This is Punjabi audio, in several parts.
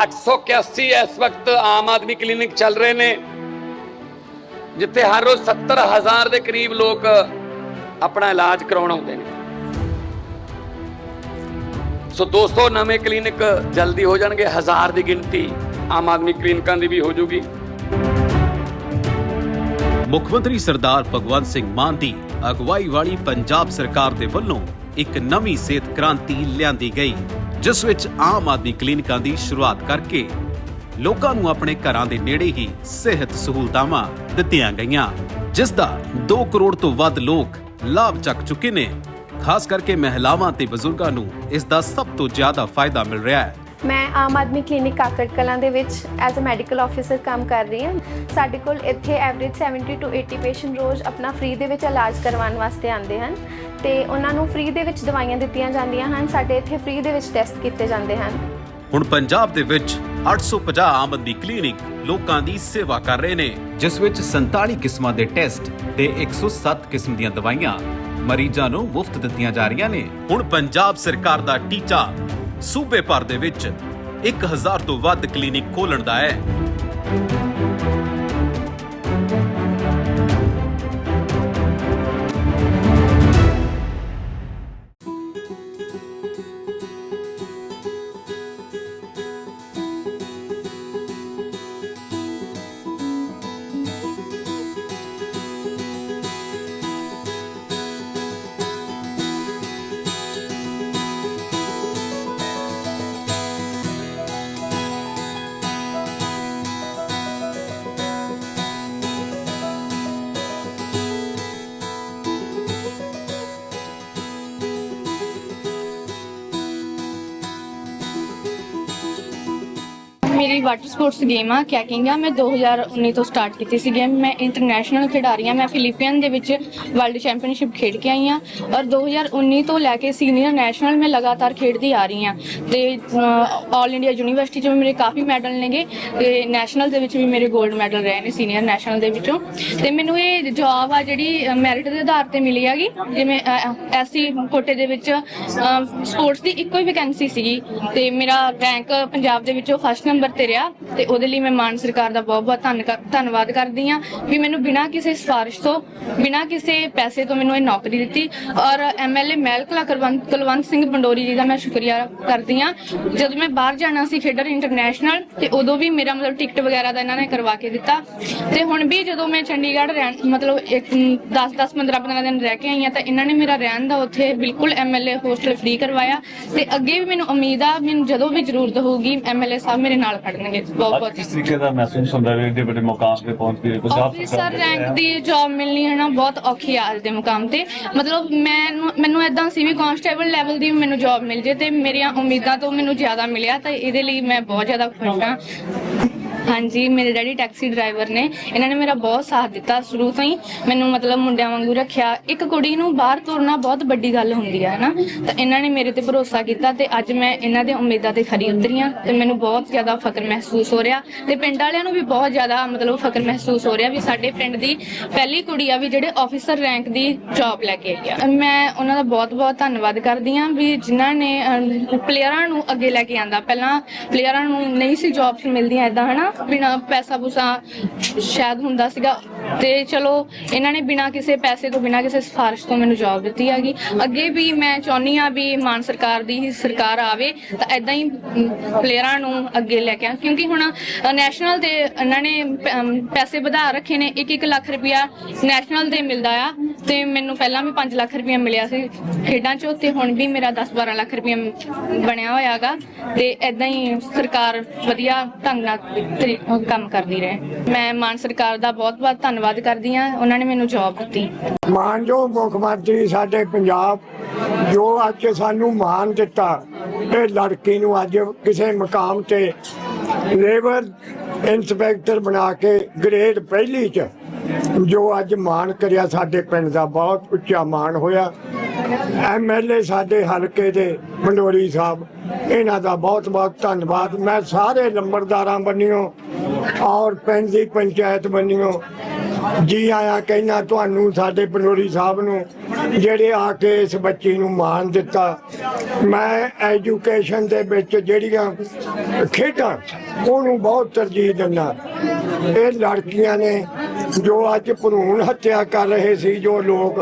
881 ਇਸ ਵਕਤ ਆਮ ਆਦਮੀ ਕਲੀਨਿਕ ਚੱਲ ਰਹੇ ਨੇ, ਜਿੱਥੇ ਹਰ ਰੋਜ਼ 70000 ਦੇ ਕਰੀਬ ਲੋਕ ਆਪਣਾ ਇਲਾਜ ਕਰਾਉਣ ਆਉਂਦੇ ਨੇ। ਸੋ 200 ਨਵੇਂ ਕਲੀਨਿਕ ਜਲਦੀ ਹੋ ਜਾਣਗੇ, ਹਜ਼ਾਰ ਦੀ ਗਿਣਤੀ ਆਮ ਆਦਮੀ ਕਲੀਨਿਕਾਂ ਦੀ ਵੀ ਹੋ ਜੂਗੀ। ਮੁੱਖ ਮੰਤਰੀ ਸਰਦਾਰ ਭਗਵੰਤ ਸਿੰਘ ਮਾਨ ਦੀ ਅਗਵਾਈ ਵਾਲੀ ਪੰਜਾਬ ਸਰਕਾਰ ਦੇ ਵੱਲੋਂ ਇੱਕ ਨਵੀਂ ਸਿਹਤ ਕ੍ਰਾਂਤੀ ਲਿਆਂਦੀ ਗਈ। ਜਿਸ ਵਿੱਚ ਆਮ ਆਦਮੀ ਕਲੀਨਿਕਾਂ ਦੀ ਸ਼ੁਰੂਆਤ ਕਰਕੇ ਲੋਕਾਂ ਨੂੰ ਆਪਣੇ ਘਰਾਂ ਦੇ ਨੇੜੇ ਹੀ ਸਿਹਤ ਸਹੂਲਤਾਵਾਂ ਦਿੱਤੀਆਂ ਗਈਆਂ, ਜਿਸ ਦਾ 2 ਕਰੋੜ ਤੋਂ ਵੱਧ ਲੋਕ ਲਾਭ ਚੱਕ ਚੁੱਕੇ ਨੇ। ਖਾਸ ਕਰਕੇ ਮਹਿਲਾਵਾਂ ਤੇ ਬਜ਼ੁਰਗਾਂ ਨੂੰ ਇਸ ਦਾ ਸਭ ਤੋਂ ਜ਼ਿਆਦਾ ਫਾਇਦਾ ਮਿਲ ਰਿਹਾ ਹੈ। ਮੈਂ ਆਮ ਆਦਮੀ ਕਲੀਨਿਕ ਕਾਕੜ ਕਲਾਂ ਦੇ ਵਿੱਚ ਐਜ਼ ਅ ਮੈਡੀਕਲ ਆਫੀਸਰ ਕੰਮ ਕਰ ਰਹੀ ਹਾਂ। ਸਾਡੇ ਕੋਲ ਇੱਥੇ ਐਵਰੇਜ 70 ਟੂ 80 ਪੇਸ਼ੈਂਟ ਰੋਜ਼ ਆਪਣਾ ਫ੍ਰੀ ਦੇ ਵਿੱਚ ਇਲਾਜ ਕਰਵਾਉਣ ਵਾਸਤੇ ਆਉਂਦੇ ਹਨ। ਤੇ ਉਹਨਾਂ ਨੂੰ ਫ੍ਰੀ ਦੇ ਵਿੱਚ ਦਵਾਈਆਂ ਦਿੱਤੀਆਂ ਜਾਂਦੀਆਂ ਹਨ। ਸਾਡੇ ਇੱਥੇ ਫ੍ਰੀ ਦੇ ਵਿੱਚ ਟੈਸਟ ਕੀਤੇ ਜਾਂਦੇ ਹਨ। ਹੁਣ ਪੰਜਾਬ ਦੇ ਵਿੱਚ 850 ਆਮ ਆਦਮੀ ਕਲੀਨਿਕ ਲੋਕਾਂ ਦੀ ਸੇਵਾ ਕਰ ਰਹੇ ਨੇ। ਜਿਸ ਵਿੱਚ 47 ਕਿਸਮਾਂ ਦੇ ਟੈਸਟ ਤੇ 107 ਕਿਸਮ ਦੀਆਂ ਦਵਾਈਆਂ ਮਰੀਜ਼ਾਂ ਨੂੰ ਮੁਫਤ ਦਿੱਤੀਆਂ ਜਾ ਰਹੀਆਂ ਨੇ। ਹੁਣ ਪੰਜਾਬ ਸਰਕਾਰ ਦਾ ਟੀਚਾ ਸੂਬੇ ਭਰ ਦੇ ਵਿੱਚ 1000 ਤੋਂ ਵੱਧ ਕਲੀਨਿਕ ਖੋਲਣ ਦਾ ਹੈ। ਮੇਰੀ ਵਾਟਰ ਸਪੋਰਟਸ ਗੇਮ ਆ ਕੈਕਿੰਗ ਆ, ਮੈਂ 2019 ਤੋਂ ਸਟਾਰਟ ਕੀਤੀ ਸੀ ਗੇਮ ਮੈਂ ਇੰਟਰਨੈਸ਼ਨਲ ਖਿਡਾਰੀ ਆ, ਮੈਂ ਫਿਲੀਪੀਨ ਦੇ ਵਿੱਚ ਵਰਲਡ ਚੈਂਪੀਅਨਸ਼ਿਪ ਖੇਡ ਕੇ ਆਈ ਆ। ਔਰ 2019 ਤੋਂ ਲੈ ਕੇ ਸੀਨੀਅਰ ਨੈਸ਼ਨਲ ਮੈਂ ਲਗਾਤਾਰ ਖੇਡਦੀ ਆ ਰਹੀ ਆ। ਤੇ ਆਲ ਇੰਡੀਆ ਯੂਨੀਵਰਸਿਟੀ ਚ ਵੀ ਮੇਰੇ ਕਾਫੀ ਮੈਡਲ ਨੇਗੇ ਤੇ ਨੈਸ਼ਨਲ ਦੇ ਵਿੱਚ ਵੀ ਮੇਰੇ 골ਡ ਮੈਡਲ ਰਹੇ ਨੇ ਸੀਨੀਅਰ ਨੈਸ਼ਨਲ ਦੇ ਵਿੱਚੋਂ। ਤੇ ਮੈਨੂੰ ਇਹ ਜੌਬ ਆ ਜਿਹੜੀ ਮੈਰਿਟ ਦੇ ਆਧਾਰ ਤੇ ਮਿਲੀ ਹੈਗੀ। ਜਿਵੇਂ ਐਸਸੀ ਕੋਟੇ ਦੇ ਵਿੱਚ ਸਪੋਰਟਸ ਦੀ ਇੱਕੋ ਹੀ ਵੈਕੈਂਸੀ ਸੀਗੀ। ਤੇ ਮੇਰਾ ਰੈਂਕ ਪੰਜਾਬ ਦੇ ਵਿੱਚੋਂ ਫਸਟ ਨੰਬਰ ਤੇ ਰਿਹਾ ਤੇ ਉਹਦੇ ਲਈ ਮੈਂ ਮਾਨ ਸਰਕਾਰ ਦਾ ਬਹੁਤ ਬਹੁਤ ਧੰਨ ਧੰਨਵਾਦ ਕਰਦੀ ਆ ਵੀ ਮੈਨੂੰ ਬਿਨਾਂ ਕਿਸੇ ਸਿਫਾਰਿਸ਼ ਤੋਂ, ਬਿਨਾਂ ਕਿਸੇ ਪੈਸੇ ਤੋਂ ਮੈਨੂੰ ਇਹ ਨੌਕਰੀ ਦਿੱਤੀ ਔਰ ਐਮਐਲਏ ਮਹਿਲਕਲਾ ਕੁਲਵੰਤ ਸਿੰਘ ਪੰਡੋਰੀ ਜੀ ਦਾ ਮੈਂ ਸ਼ੁਕਰੀਆ ਕਰਦੀ ਆ ਜਦੋਂ ਮੈਂ ਬਾਹਰ ਜਾਣਾ ਸੀ ਖੇਡਰ ਇੰਟਰਨੈਸ਼ਨਲ ਤੇ ਉਦੋਂ ਵੀ ਮੇਰਾ ਮਤਲਬ ਟਿਕਟ ਵਗੈਰਾ ਦਾ ਇਹਨਾਂ ਨੇ ਕਰਵਾ ਕੇ ਦਿੱਤਾ। ਤੇ ਹੁਣ ਵੀ ਜਦੋਂ ਮੈਂ ਚੰਡੀਗੜ੍ਹ ਰਹਿਣ ਮਤਲਬ ਇੱਕ 10 10 15 15 ਦਿਨ ਰਹਿ ਕੇ ਆਈ ਆ ਤਾਂ ਇਹਨਾਂ ਨੇ ਮੇਰਾ ਰਹਿਣ ਦਾ ਉੱਥੇ ਬਿਲਕੁਲ ਐਮਐਲਏ ਹੋਸਟਲ ਫ੍ਰੀ ਕਰਵਾਇਆ। ਤੇ ਅੱਗੇ ਵੀ ਮੈਨੂੰ ਉਮੀਦ ਆ, ਮੈਨੂੰ ਜਦੋਂ ਵੀ ਜ਼ਰੂਰਤ ਹੋਊਗੀ ਐਮਐਲਏ ਸਾਹਿਬ ਮੇਰੇ ਨਾਲ ਖੜਨਗੇ ਬਹੁਤ ਬਹੁਤ ਕਿਸ ਤਰੀਕੇ ਦਾ ਮਹਿਸੂਸ ਹੁੰਦਾ ਹੈ ਏਡੇ ਵੱਡੇ ਮੁਕਾਮ ਤੇ ਪਹੁੰਚ ਕੇ ਪੰਜਾਬ ਆਫੀਸਰ ਰੈਂਕ ਦੀ ਜੌਬ ਮਿਲਣੀ ਹੈ ਨਾ ਬਹੁਤ ਔਖੀ ਆ ਅੱਜ ਦੇ ਮੁਕਾਮ ਤੇ। ਮਤਲਬ ਮੈਨੂੰ ਮੈਨੂੰ ਇਦਾਂ ਸੀ ਵੀ ਕਾਂਸਟੇਬਲ ਲੈਵਲ ਦੀ ਮੈਨੂੰ ਜੌਬ ਮਿਲ ਜੇ ਤੇ ਮੇਰੀਆਂ ਉਮੀਦਾਂ ਤੋਂ ਮੈਨੂੰ ਜ਼ਿਆਦਾ ਮਿਲਿਆ ਤਾਂ ਇਹਦੇ ਲਈ ਮੈਂ ਬਹੁਤ ਜ਼ਿਆਦਾ ਖੁਸ਼ ਹਾਂ। ਹਾਂਜੀ, ਮੇਰੇ ਡੈਡੀ ਟੈਕਸੀ ਡਰਾਈਵਰ ਨੇ। ਇਹਨਾਂ ਨੇ ਮੇਰਾ ਬਹੁਤ ਸਾਥ ਦਿੱਤਾ ਸ਼ੁਰੂ ਤੋਂ ਹੀ। ਮੈਨੂੰ ਮਤਲਬ ਮੁੰਡਿਆਂ ਵਾਂਗੂ ਰੱਖਿਆ। ਇੱਕ ਕੁੜੀ ਨੂੰ ਬਾਹਰ ਤੋਰਨਾ ਬਹੁਤ ਵੱਡੀ ਗੱਲ ਹੁੰਦੀ ਹੈ ਨਾ ਤਾਂ ਇਹਨਾਂ ਨੇ ਮੇਰੇ ਤੇ ਭਰੋਸਾ ਕੀਤਾ ਤੇ ਅੱਜ ਮੈਂ ਇਹਨਾਂ ਦੇ ਉਮੀਦਾਂ ਤੇ ਖਰੀ ਉਤਰੀ ਹਾਂ ਤੇ ਮੈਨੂੰ ਬਹੁਤ ਜ਼ਿਆਦਾ ਫਕਰ ਮਹਿਸੂਸ ਹੋ ਰਿਹਾ। ਤੇ ਪਿੰਡ ਵਾਲਿਆਂ ਨੂੰ ਵੀ ਬਹੁਤ ਜ਼ਿਆਦਾ ਮਤਲਬ ਫ਼ਕਰ ਮਹਿਸੂਸ ਹੋ ਰਿਹਾ ਵੀ ਸਾਡੇ ਪਿੰਡ ਦੀ ਪਹਿਲੀ ਕੁੜੀ ਆ ਵੀ ਜਿਹੜੇ ਆਫੀਸਰ ਰੈਂਕ ਦੀ ਜੌਬ ਲੈ ਕੇ ਆਈ ਆ। ਮੈਂ ਉਹਨਾਂ ਦਾ ਬਹੁਤ ਬਹੁਤ ਧੰਨਵਾਦ ਕਰਦੀ ਹਾਂ ਵੀ ਜਿਨ੍ਹਾਂ ਨੇ ਪਲੇਅਰਾਂ ਨੂੰ ਅੱਗੇ ਲੈ ਕੇ ਆਂਦਾ। ਪਹਿਲਾਂ ਪਲੇਅਰਾਂ ਨੂੰ ਨਹੀਂ ਸੀ ਜੌਬਸ ਮਿਲਦੀਆਂ ਇਦਾਂ ਹਨਾ? ਬਿਨਾ ਪੈਸਾ ਪੂਸਾ ਸ਼ਾਇਦ ਹੁੰਦਾ ਸੀਗਾ। ਤੇ ਚਲੋ, ਇਹਨਾਂ ਨੇ ਬਿਨਾ ਕਿਸੇ ਪੈਸੇ ਤੋਂ, ਬਿਨਾ ਕਿਸੇ ਸਿਫਾਰਿਸ਼ ਤੋਂ ਮੈਨੂੰ ਜੌਬ ਦਿੱਤੀ ਹੈਗੀ। ਅੱਗੇ ਵੀ ਮੈਂ ਚਾਹੁੰਦੀ ਆ ਵੀ ਮਾਨ ਸਰਕਾਰ ਦੀ ਹੀ ਸਰਕਾਰ ਆਵੇ, ਤਾਂ ਐਦਾਂ ਹੀ ਪਲੇਅਰਾਂ ਨੂੰ ਅੱਗੇ ਲੈ ਕੇ ਆ ਕਿਉਂਕਿ ਹੁਣ ਨੈਸ਼ਨਲ ਦੇ ਇਹਨਾਂ ਨੇ ਪੈਸੇ ਵਧਾ ਰੱਖੇ ਨੇ। 1-1 ਲੱਖ ਰੁਪਇਆ ਨੈਸ਼ਨਲ ਦੇ ਮਿਲਦਾ ਆ। ਤੇ ਮੈਨੂੰ ਪਹਿਲਾਂ ਵੀ 5 ਲੱਖ ਰੁਪਇਆ ਮਿਲਿਆ ਸੀ ਖੇਡਾਂ 'ਚੋਂ, ਤੇ ਹੁਣ ਵੀ ਮੇਰਾ 10-12 ਲੱਖ ਰੁਪਇਆ ਬਣਿਆ ਹੋਇਆਗਾ। ਤੇ ਐਦਾਂ ਹੀ ਸਰਕਾਰ ਵਧੀਆ ਢੰਗ ਨਾਲ ਤਰੀ- ਕੰਮ ਕਰਦੀ ਰਹੇ। ਮੈਂ ਮਾਨ ਸਰਕਾਰ ਦਾ ਬਹੁਤ-ਬਹੁਤ ਧੰਨਵਾਦ ਕਰਦੀ ਹਾਂ। ਉਹਨਾਂ ਨੇ ਮੈਨੂੰ ਜੌਬ ਦਿੱਤੀ। ਮਾਨਯੋਗ ਮੁੱਖ ਮੰਤਰੀ ਸਾਡੇ ਪੰਜਾਬ, ਜੋ ਅੱਜ ਸਾਨੂੰ ਮਾਨ ਦਿੱਤਾ ਇਹ ਲੜਕੀ ਨੂੰ ਅੱਜ ਕਿਸੇ ਮਕਾਮ ਤੇ ਲੇਬਰ ਇੰਸਪੈਕਟਰ ਬਣਾ ਕੇ ਗ੍ਰੇਡ ਪਹਿਲੀ ਚ ਜੋ ਅੱਜ ਮਾਣ ਕਰਿਆ ਸਾਡੇ ਪਿੰਡ ਦਾ ਬਹੁਤ ਉੱਚਾ ਮਾਣ ਹੋਇਆ। ਐਮਐਲਏ ਸਾਡੇ ਹਲਕੇ ਦੇ ਮੰਡੋਰੀ ਸਾਹਿਬ, ਇਹਨਾਂ ਦਾ ਬਹੁਤ ਬਹੁਤ ਧੰਨਵਾਦ। ਮੈਂ ਸਾਰੇ ਲੰਬੜਦਾਰਾਂ ਬੰਨਿਓ ਔਰ ਪਿੰਡ ਦੀ ਪੰਚਾਇਤ ਬੰਨਿਓ, ਜੀ ਆਇਆ ਕਹਿਣਾ ਤੁਹਾਨੂੰ ਸਾਡੇ ਪੰਡੋਰੀ ਸਾਹਿਬ ਨੂੰ, ਜਿਹੜੇ ਆ ਕੇ ਇਸ ਬੱਚੀ ਨੂੰ ਮਾਣ ਦਿੱਤਾ। ਮੈਂ ਐਜੂਕੇਸ਼ਨ ਦੇ ਵਿੱਚ ਜਿਹੜੀਆਂ ਖੇਡਾਂ, ਉਹਨੂੰ ਬਹੁਤ ਤਰਜੀਹ ਦਿੰਦਾ। ਇਹ ਲੜਕੀਆਂ ਨੇ ਜੋ ਅੱਜ ਭਰੂਣ ਹੱਤਿਆ ਕਰ ਰਹੇ ਸੀ, ਜੋ ਲੋਕ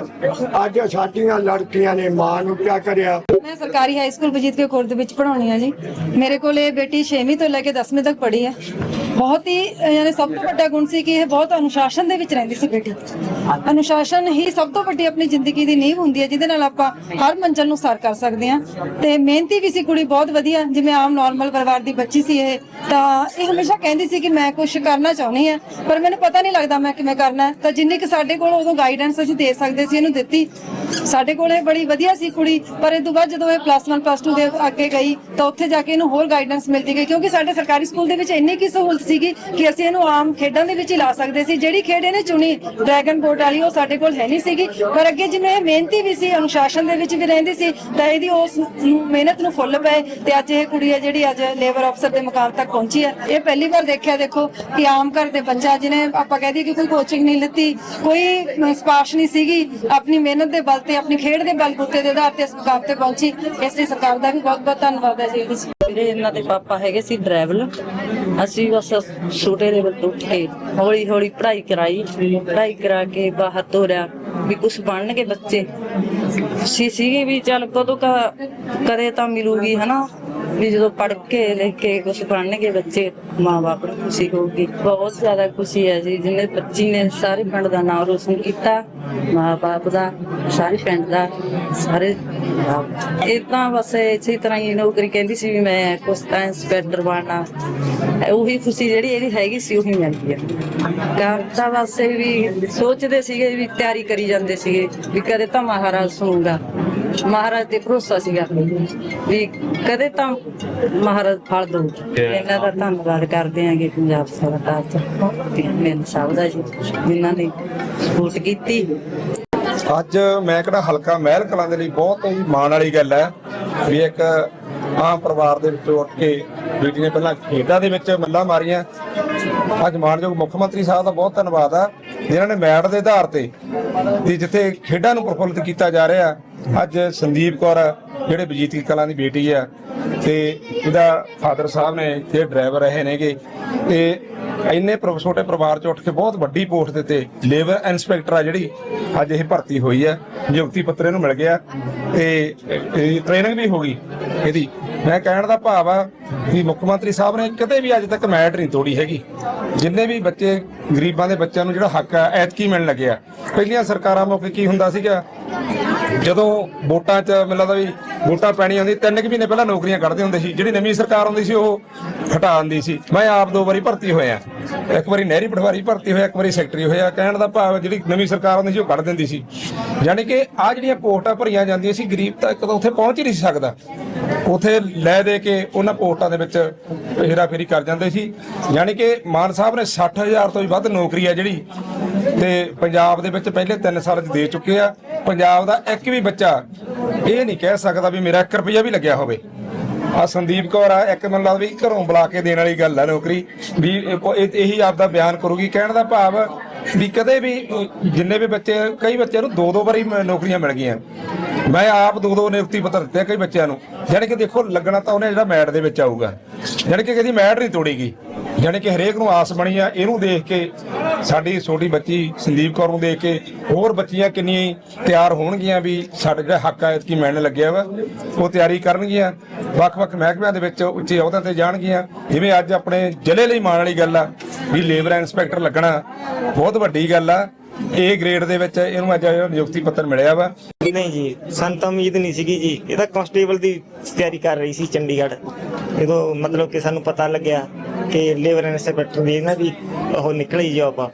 ਅੱਜ ਸਾਡੀਆਂ ਲੜਕੀਆਂ ਨੇ ਮਾਂ ਨੂੰ ਕਿਆ ਕਰਿਆ। ਮੈਂ ਸਰਕਾਰੀ ਹਾਈ ਸਕੂਲ ਬਜੀਤ ਕੇ ਖੁਰਦ ਵਿੱਚ ਪੜਾਉਣੀ ਆ ਜੀ। ਮੇਰੇ ਕੋਲ ਇਹ ਬੇਟੀ 6ਵੀਂ ਤੋਂ ਲੈ ਕੇ 10ਵੀਂ ਤੱਕ ਪੜ੍ਹੀ ਹੈ ਬਹੁਤ ਹੀ ਯਾਨੀ ਸਭ ਤੋਂ ਵੱਡਾ ਗੁਣ ਸੀ ਕਿ ਇਹ ਬਹੁਤ ਅਨੁਸ਼ਾਸਨ ਦੇ ਵਿੱਚ ਰਹਿੰਦੀ ਸੀ ਬੇਟੀ। ਅਨੁਸ਼ਾਸਨ ਹੀ ਸਭ ਤੋਂ ਵੱਡੀ ਆਪਣੀ ਜ਼ਿੰਦਗੀ ਦੀ ਨੀਂਹ ਹੁੰਦੀ ਹੈ ਜਿਹਦੇ ਨਾਲ ਆਪਾਂ ਹਰ ਮੰਜ਼ਲ ਨੂੰ ਸਰ ਕਰ ਸਕਦੇ ਹਾਂ ਤੇ ਮਿਹਨਤੀ ਵੀ ਸੀ ਕੁੜੀ, ਬਹੁਤ ਵਧੀਆ। ਜਿਵੇਂ ਆਮ ਨਾਰਮਲ ਪਰਿਵਾਰ ਦੀ ਬੱਚੀ ਸੀ ਇਹ, ਤਾਂ ਇਹ ਹਮੇਸ਼ਾ ਕਹਿੰਦੀ ਸੀ ਕਿ ਮੈਂ ਕੁਝ ਕਰਨਾ ਚਾਹੁੰਦੀ ਆ, ਪਰ ਮੈਨੂੰ ਪਤਾ ਨਹੀਂ ਲੱਗਦਾ ਮੈਂ ਕਿਵੇਂ ਕਰਨਾ। ਤਾਂ ਜਿੰਨੀ ਕਿ ਸਾਡੇ ਕੋਲ ਉਦੋਂ ਗਾਈਡੈਂਸ ਅਸੀਂ ਦੇ ਸਕਦੇ ਸੀ, ਇਹਨੂੰ ਦਿੱਤੀ। ਸਾਡੇ ਕੋਲ ਇਹ ਬੜੀ ਵਧੀਆ ਸੀ ਕੁੜੀ ਪਰ ਇਹ ਤੋਂ ਬਾਅਦ ਜਦੋਂ ਇਹ ਪਲੱਸ 1 ਪਲੱਸ 2 ਦੇ ਅੱਗੇ ਗਈ ਤਾਂ ਉੱਥੇ ਜਾ ਕੇ ਇਹਨੂੰ ਹੋਰ ਗਾਈਡੈਂਸ ਮਿਲਦੀ ਗਈ ਕਿਉਂਕਿ ਸਾਡੇ ਸਰਕਾਰੀ ਸਕੂਲ ਦੇ ਵਿੱਚ ਇੰਨੀ ਕੀ ਸਹੂਲਤ ਸੀਗੀ ਕਿ ਅਸੀਂ ਇਹਨੂੰ ਆਮ ਖੇਡਾਂ ਦੇ ਵਿੱਚ ਹੀ ਲਾ ਸਕਦੇ ਸੀ। ਜਿਹੜੀ ਖੇਡ ਇਹਨੇ ਚੁਣੀ ਡਰੈਗਨ ਬੋਟ ਵਾਲੀ ਉਹ ਸਾਡੇ ਕੋਲ ਹੈ ਨਹੀਂ ਸੀਗੀ। ਪਰ ਅੱਗੇ ਜਿਵੇਂ ਇਹ ਮਿਹਨਤੀ ਵੀ ਸੀ ਅਨੁਸ਼ਾਸਨ ਦੇ ਵਿੱਚ ਵੀ ਰਹਿੰਦੀ ਸੀ ਤਾਂ ਇਹਦੀ ਉਸ ਮਿਹਨਤ ਨੂੰ ਫੁੱਲ ਪਏ ਤੇ ਅੱਜ ਇਹ ਕੁੜੀ ਹੈ ਜਿਹੜੀ ਅੱਜ ਲੇਬਰ ਅਫਸਰ ਦੇ ਮੁਕਾਮ ਤੱਕ ਪਹੁੰਚੀ ਹੈ। ਇਹ ਪਹਿਲੀ ਵਾਰ ਦੇਖਿਆ ਦੇਖੋ ਕਿ ਆਮ ਘਰ ਦੇ ਬੱਚਾ ਜਿਹਨੇ ਆਪਾਂ ਕਹਿ ਦਈਏ ਕਿ ਕੋਈ ਕੋਚਿੰਗ ਨਹੀਂ ਲਿੱਤੀ ਕੋਈ ਅਹ, ਸਿਫਾਰਿਸ਼ ਨਹੀਂ ਸੀਗੀ ਆਪਣੀ ਮਿਹਨਤ ਦੇ ਬਲ ਤੇ ਆਪਣੀ ਖੇਡ ਦੇ ਬਲਬੂਤੇ ਦੇ ਆਧਾਰ ਤੇ ਇਸ ਮੁਕਾਮ ਤੇ ਪਹੁੰਚੀ। ਇਸ ਲਈ ਸਰਕਾਰ ਦਾ ਵੀ ਬਹੁਤ ਬਹੁਤ ਧੰਨਵਾਦ ਹੈ ਜੀ। ਇਹਦੇ 'ਚ। ਮੇਰੇ ਇਹਨਾਂ ਦੇ ਪਾਪਾ ਹੈਗੇ ਸੀ ਡਰਾਈਵਰ। ਅਸੀਂ ਬਸ ਛੋਟੇ ਦੇ ਵੱਲ ਉੱਠ ਕੇ ਹੌਲੀ ਹੌਲੀ ਪੜ੍ਹਾਈ ਕਰਾਈ। ਪੜ੍ਹਾਈ ਕਰਾ ਕੇ ਬਾਹਰ ਤੋਰਿਆ ਵੀ ਕੁਝ ਬਣਨਗੇ ਬੱਚੇ। ਸੀ ਸੀਗੇ ਵੀ ਚੱਲ ਕਦੋਂ ਕਾ ਕਦੇ ਤਾਂ ਮਿਲੂਗੀ, ਹਨਾ? ਵੀ ਜਦੋਂ ਪੜ੍ਹ ਕੇ ਲਿਖ ਕੇ ਕੁਝ ਬਣਨਗੇ ਬੱਚੇ, ਮਾਂ-ਬਾਪ ਨੂੰ ਖੁਸ਼ੀ ਹੋਊਗੀ। ਬਹੁਤ ਜ਼ਿਆਦਾ ਖੁਸ਼ੀ ਹੈ ਜੀ ਜਿਹਨੇ ਬੱਚੀ ਨੇ ਸਾਰੇ ਪਿੰਡ ਦਾ ਨਾਮ ਰੋਸ਼ਨ ਕੀਤਾ, ਮਾਂ-ਬਾਪ ਦਾ, ਸਾਰੇ ਪਿੰਡ ਦਾ, ਸਾਰੇ ਇਦਾਂ ਬਸ ਇਸੇ ਤਰ੍ਹਾਂ ਹੀ ਨੌਕਰੀ ਕਹਿੰਦੀ ਸੀ ਵੀ ਮੈਂ ਕੁਛ ਤਾਂ ਇੰਸਪੈਕਟਰ ਬਣਨਾ। ਉਹੀ ਖੁਸ਼ੀ ਜਿਹੜੀ ਇਹਦੀ ਹੈਗੀ ਸੀ, ਉਹੀ ਮਿਲ ਗਈ ਕੰਮ ਤਾਂ ਵੀ ਸੋਚਦੇ ਸੀਗੇ ਵੀ ਤਿਆਰੀ ਕਰੀ ਜਾਂਦੇ ਸੀਗੇ, ਵੀ ਕਦੇ ਤਾਂ ਮਹਾਰਾਜ ਸੁਣੂਗਾ। ਮਹਾਰਾਜ ਤੇ ਭਰੋਸਾ ਸੀਗਾ ਵੀ ਕਦੇ ਤਾਂ ਮਹਾਰਾਜ ਫਲ ਦਊ। ਇਹਨਾਂ ਦਾ ਧੰਨਵਾਦ ਕਰਦੇ ਆਂਗੇ ਪੰਜਾਬ ਸਰਕਾਰ ਦਾ ਤੇ ਸਾਹਿਬ ਦਾ ਜੀ ਜਿਨ੍ਹਾਂ ਨੇ ਸਪੋਰਟ ਕੀਤੀ। ਅੱਜ ਮੈਂ ਕਿਹੜਾ ਹਲਕਾ ਮਹਿਲ ਕਲਾਂ ਦੇ ਲਈ ਬਹੁਤ ਹੀ ਮਾਣ ਵਾਲੀ ਗੱਲ ਹੈ ਵੀ ਇੱਕ ਆਮ ਪਰਿਵਾਰ ਦੇ ਵਿੱਚੋਂ ਉੱਠ ਕੇ ਬੇਟੀ ਨੇ ਪਹਿਲਾਂ ਖੇਡਾਂ ਦੇ ਵਿੱਚ ਮੱਲਾਂ ਮਾਰੀਆਂ। ਅੱਜ ਮਾਨਯੋਗ ਮੁੱਖ ਮੰਤਰੀ ਸਾਹਿਬ ਦਾ ਬਹੁਤ ਧੰਨਵਾਦ ਆ। ਜਿਨ੍ਹਾਂ ਨੇ ਮੈਟ ਦੇ ਆਧਾਰ ਤੇ ਵੀ ਜਿੱਥੇ ਖੇਡਾਂ ਨੂੰ ਪ੍ਰਫੁੱਲਿਤ ਕੀਤਾ ਜਾ ਰਿਹਾ ਅੱਜ ਸੰਦੀਪ ਕੌਰ ਜਿਹੜੇ ਬਜੀਤੀ ਕਲਾਂ ਦੀ ਬੇਟੀ ਆ, ਤੇ ਇਹਦਾ ਫਾਦਰ ਸਾਹਿਬ ਨੇ ਜਿਹੜੇ ਡਰਾਈਵਰ ਰਹੇ ਨੇਗੇ, ਤੇ ਇੰਨੇ ਛੋਟੇ ਪਰਿਵਾਰ ਚ ਉੱਠ ਕੇ ਬਹੁਤ ਵੱਡੀ ਪੋਸਟ ਦੇ ਤੇ ਲੇਬਰ ਇਨਸਪੈਕਟਰ ਆ ਜਿਹੜੀ, ਅੱਜ ਇਹ ਭਰਤੀ ਹੋਈ ਹੈ ਨਿਯੁਕਤੀ ਪੱਤਰ ਇਹਨੂੰ ਮਿਲ ਗਿਆ, ਤੇ ਟ੍ਰੇਨਿੰਗ ਵੀ ਹੋ ਗਈ ਇਹਦੀ। ਮੈਂ ਕਹਿਣ ਦਾ ਭਾਵ ਆ ਵੀ ਮੁੱਖ ਮੰਤਰੀ ਸਾਹਿਬ ਨੇ ਕਦੇ ਵੀ ਅੱਜ ਤੱਕ ਮੈਟ ਨਹੀਂ ਤੋੜੀ ਹੈਗੀ। ਜਿੰਨੇ ਵੀ ਬੱਚੇ, ਗਰੀਬਾਂ ਦੇ ਬੱਚਿਆਂ ਨੂੰ ਜਿਹੜਾ ਹੱਕ ਆ, ਐਤਕੀ ਮਿਲਣ ਲੱਗਿਆ। ਪਹਿਲੀਆਂ ਸਰਕਾਰਾਂ ਮੌਕੇ ਕੀ ਹੁੰਦਾ ਸੀਗਾ? ਜਦੋਂ ਵੋਟਾਂ 'ਚ ਮੈਨੂੰ ਲੱਗਦਾ ਵੀ ਵੋਟਾਂ ਪੈਣੀਆਂ ਹੁੰਦੀ ਤਿੰਨ ਕੁ ਮਹੀਨੇ ਪਹਿਲਾਂ ਨੌਕਰੀਆਂ ਕੱਢਦੇ ਹੁੰਦੇ ਸੀ। ਜਿਹੜੀ ਨਵੀਂ ਸਰਕਾਰ ਆਉਂਦੀ ਸੀ, ਉਹ ਹਟਾ ਦਿੰਦੀ ਸੀ। ਮੈਂ ਆਪ ਦੋ ਵਾਰੀ ਭਰਤੀ ਹੋਇਆ। ਇੱਕ ਵਾਰੀ ਨਹਿਰੀ ਪਟਵਾਰੀ ਭਰਤੀ ਹੋਇਆ, ਇੱਕ ਵਾਰੀ ਸੈਕਟਰੀ ਹੋਇਆ, ਕਹਿਣ ਦਾ ਭਾਵ ਜਿਹੜੀ ਨਵੀਂ ਸਰਕਾਰ ਆਉਂਦੀ ਸੀ ਉਹ ਕੱਢ ਦਿੰਦੀ ਸੀ। ਯਾਨੀ ਕਿ ਆ ਜਿਹੜੀਆਂ ਪੋਸਟਾਂ ਭਰੀਆਂ ਜਾਂਦੀਆਂ ਸੀ, ਗਰੀਬ ਤਾਂ ਇੱਕ ਤਾਂ ਉੱਥੇ ਪਹੁੰਚ ਹੀ ਨਹੀਂ ਸਕਦਾ। ਉਥੇ ਲੈ ਦੇ ਕੇ ਉਹਨਾਂ ਪੋਸਟਾਂ ਦੇ ਵਿੱਚ ਹੇਰਾਫੇਰੀ ਕਰ ਜਾਂਦੇ ਸੀ। ਯਾਨੀ ਕਿ ਮਾਨ ਸਾਹਿਬ ਨੇ 60000 ਤੋਂ ਵੀ ਵੱਧ ਨੌਕਰੀ ਆ ਜਿਹੜੀ, ਤੇ ਪੰਜਾਬ ਦੇ ਵਿੱਚ ਪਹਿਲੇ 3 ਸਾਲ 'ਚ ਦੇ ਚੁੱਕੇ ਆ। ਪੰਜਾਬ ਦਾ ਇੱਕ ਵੀ ਬੱਚਾ ਇਹ ਨਹੀਂ ਕਹਿ ਸਕਦਾ ਵੀ ਮੇਰਾ 1 ਰੁਪਿਆ ਵੀ ਲੱਗਿਆ ਹੋਵੇ। ਆ ਸੰਦੀਪ ਕੌਰ ਆ, ਇੱਕ ਮੈਨੂੰ ਲੱਗਦਾ ਵੀ ਘਰੋਂ ਬੁਲਾ ਕੇ ਦੇਣ ਵਾਲੀ ਗੱਲ ਆ ਨੌਕਰੀ, ਵੀ ਇਹ- ਇਹ- ਇਹੀ ਆਪਦਾ ਬਿਆਨ ਕਰੂਗੀ, ਕਹਿਣ ਦਾ ਭਾਵ ਵੀ ਕਦੇ ਵੀ, ਜਿੰਨੇ ਵੀ ਬੱਚੇ, ਕਈ ਬੱਚਿਆਂ ਨੂੰ ਦੋ ਦੋ ਵਾਰੀ ਮ- ਨੌਕਰੀਆਂ ਮਿਲ ਗਈਆਂ। ਮੈਂ ਆਪ ਦੋ ਦੋ ਨਿਯੁਕਤੀ ਪੱਤਰ ਦਿੱਤੇ ਆ ਕਈ ਬੱਚਿਆਂ ਨੂੰ। ਯਾਨੀ ਕਿ ਦੇਖੋ, ਲੱਗਣਾ ਤਾਂ ਉਹਨੇ ਜਿਹੜਾ ਮੈਟ ਦੇ ਵਿੱਚ ਆਊਗਾ। ਯਾਨੀ ਕਿ ਕਦੀ ਮੈਟ ਨਹੀਂ ਤੋੜੀਗੀ। ਯਾਨੀ ਕਿ ਹਰੇਕ ਨੂੰ ਆਸ ਬਣੀ ਆ, ਇਹਨੂੰ ਦੇਖ ਕੇ ਸਾਡੀ ਛੋਟੀ ਬੱਚੀ ਸੰਦੀਪ ਕੌਰ ਨੂੰ ਦੇਖ ਕੇ ਹੋਰ ਬੱਚੀਆਂ ਕਿੰਨੀਆਂ ਤਿਆਰ ਹੋਣਗੀਆਂ ਵੀ ਸਾਡੇ ਜਿਹੜਾ ਹੱਕ ਆ ਕੀ ਮਿਲਣ ਲੱਗਿਆ ਵਾ, ਉਹ ਤਿਆਰੀ ਕਰਨਗੀਆਂ। ਵੱਖ-ਵੱਖ ਮਹਿਕਮਿਆਂ ਦੇ ਵਿੱਚ ਉੱਚੇ ਅਹੁਦਿਆਂ ਤੇ ਜਾਣਗੀਆਂ। ਜਿਵੇਂ ਅੱਜ ਆਪਣੇ ਜ਼ਿਲ੍ਹੇ ਲਈ ਮਾਣ ਵਾਲੀ ਗੱਲ ਆ, ਵੀ ਲੇਬਰ ਇੰਸਪੈਕਟਰ ਲੱਗਣਾ, ਬਹੁਤ ਵੱਡੀ ਗੱਲ ਆ। ਏ ਗ੍ਰੇਡ ਦੇ ਵਿੱਚ ਇਹਨੂੰ ਅੱਜ ਨਿਯੁਕਤੀ ਪੱਤਰ ਮਿਲਿਆ ਵਾ। ਨਹੀਂ ਜੀ, ਸੰਤ ਉਮੀਦ ਨਹੀਂ ਸੀਗੀ ਜੀ। ਇਹ ਤਾਂ ਕਾਂਸਟੇਬਲ ਦੀ ਤਿਆਰੀ ਕਰ ਰਹੀ ਸੀ ਚੰਡੀਗੜ੍ਹ। ਜਦੋਂ ਮਤਲਬ ਕਿ ਸਾਨੂੰ ਪਤਾ ਲੱਗਿਆ ਕਿ ਲੇਬਰ ਇੰਸਪੈਕਟਰ ਦੀ ਨਾ ਵੀ ਉਹ ਨਿਕਲੀ ਜੋਬ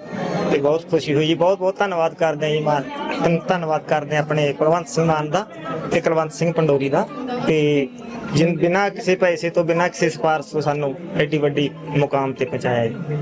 ਤੇ ਬਹੁਤ ਖੁਸ਼ੀ ਹੋਈ ਜੀ। ਬਹੁਤ ਬਹੁਤ ਧੰਨਵਾਦ ਕਰਦੇ ਹਾਂ ਜੀ ਮਾਨ ਧੰਨਵਾਦ ਕਰਦੇ ਹਾਂ ਆਪਣੇ ਕੁਲਵੰਤ ਸਿੰਘ ਮਾਨ ਦਾ ਤੇ ਕੁਲਵੰਤ ਸਿੰਘ ਪੰਡੋਰੀ ਦਾ ਤੇ ਜਿਨ ਬਿਨਾਂ ਕਿਸੇ ਪੈਸੇ ਤੋਂ, ਬਿਨਾਂ ਕਿਸੇ ਸਿਫਾਰਸ਼ ਤੋਂ ਸਾਨੂੰ ਐਡੀ ਵੱਡੀ ਮੁਕਾਮ ਤੇ ਪਹੁੰਚਾਇਆ ਜੀ।